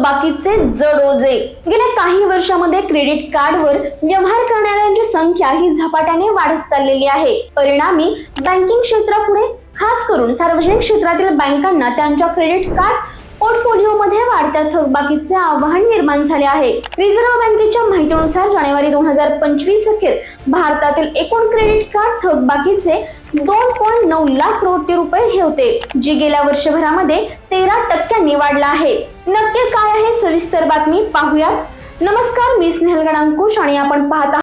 थकबाकीचे जड ओझे गेल्या काही वर्षामध्ये क्रेडिट कार्डवर व्यवहार करणाऱ्यांची संख्या ही झपाट्याने वाढत चाललेली आहे. परिणामी बँकिंग क्षेत्रापुढे खास करून सार्वजनिक क्षेत्रातील बँकांना त्यांच्या क्रेडिट कार्ड पोर्टफोलिओ मध्ये वाढत्या थकबाकीचे आव्हान निर्माण झाले आहे. रिझर्व्ह बँकेच्या माहितीनुसार जानेवारी दोन हजार पंचवीस अखेर भारतातील एकूण क्रेडिट कार्ड थकबाकीचे दोन पॉईंट नऊ लाख कोटी रुपये हे होते जी गेल्या वर्षभरामध्ये तेरा टक्क्यांनी वाढला आहे. नक्की काय आहे सविस्तर बातमी पाहूयात. नमस्कार मी स्नेहल गणांकुश आणि आपण पाहत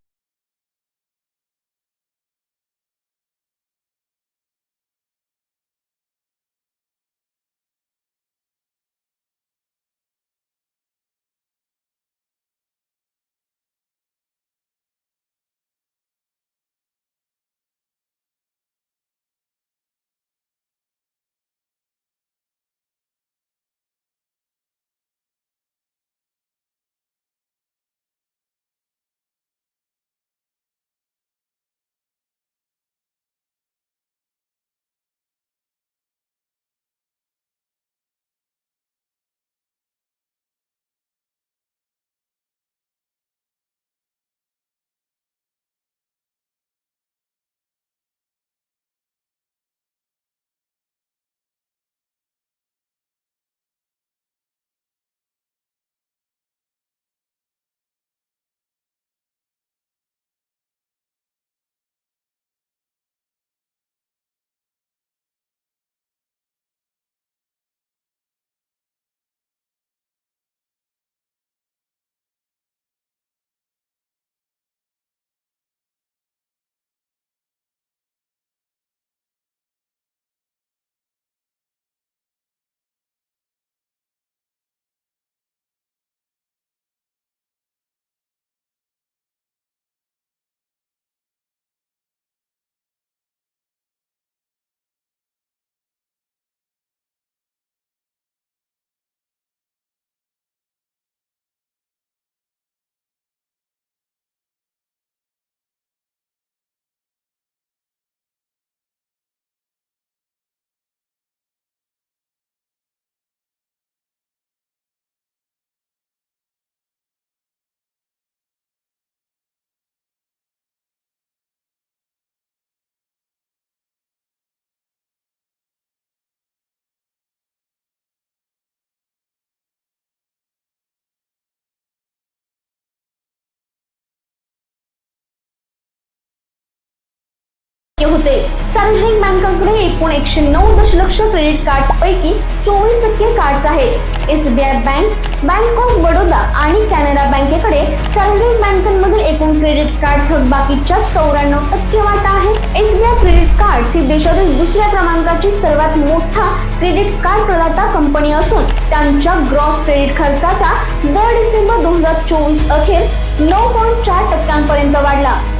सार्वजनिक बँकांकडे एकूण एकशे नऊ दशलक्ष क्रेडिट कार्ड्स पैकी चोवीस टक्के कार्ड्स आहेत. SBI bank bank of Baroda आणि कॅनरा बँकेकडे सार्वजनिक बँकांमधील एकूण क्रेडिट कार्ड थकबाकीच्या चौऱ्याण्णव टक्के वाटा आहे. एसबीआय क्रेडिट कार्ड्स ही देशातील दुसऱ्या क्रमांकाची सर्वात मोठा क्रेडिट कार्ड प्रदाता कंपनी असून त्यांच्या ग्रॉस क्रेडिट खर्चाचा दर डिसेंबर दोन हजार चोवीस अखेर नऊ पॉईंट चार टक्के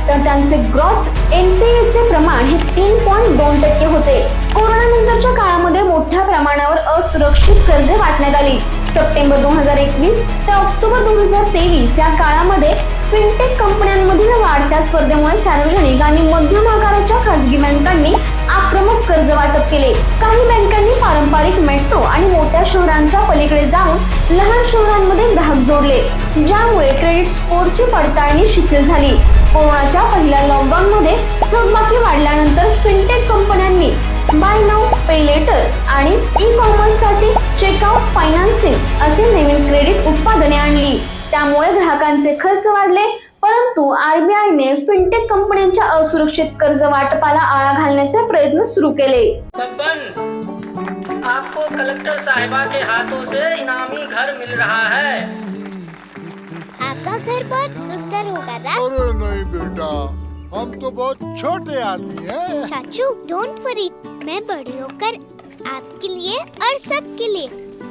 तर त्यांचे ग्रॉस एनपीएचे प्रमाण हे तीन पॉईंट दोन टक्के होते. कोरोनानंतरच्या काळामध्ये मोठ्या प्रमाणावर असुरक्षित कर्जे वाटण्यात आली. सप्टेंबर दोन हजार एकवीस ते ऑक्टोबर दोन हजार तेवीस या काळामध्ये फिनटेक कंपन्यांमधील वाढत्या स्पर्धेमुळे सार्वजनिक आणि मध्यम आकाराच्या खासगी बँकांनी कर्ज वाटप केले. काही बँकांनी पारंपरिक मेट्रो आणि मोठ्या शहरांच्या पलीकडे जाऊन लहान शहरांमध्ये ग्राहक जोडले ज्यामुळे क्रेडिट स्कोअरची पडताळणी शिथिल झाली. कोरोनाच्या पहिल्या लॉकडाऊन मध्ये थकबाकी वाढल्यानंतर फिनटेक कंपन्यांनी बाय नाऊ पे लेटर आणि ई कॉमर्ससाठी चेकआउट फायनान्सिंग असे नवीन क्रेडिट उत्पादने आणली. त्यामुळे ग्राहकांचे खर्च वाढले परंतु आरबीआयने फिनटेक कंपन्यांच्या असुरक्षित कर्ज वाटपाला आळा घालण्याचे प्रयत्न सुरू केले. आपको कलेक्टर साहिबा के हाथों से इनामी घर मिल रहा है। आपका घर बहुत सुंदर होगा ना अरे नहीं बेटा हम तो बहुत छोटे आदमी हैं। चाचू डोंट वरी मैं बड़ी होकर आपके लिए और सबके लिए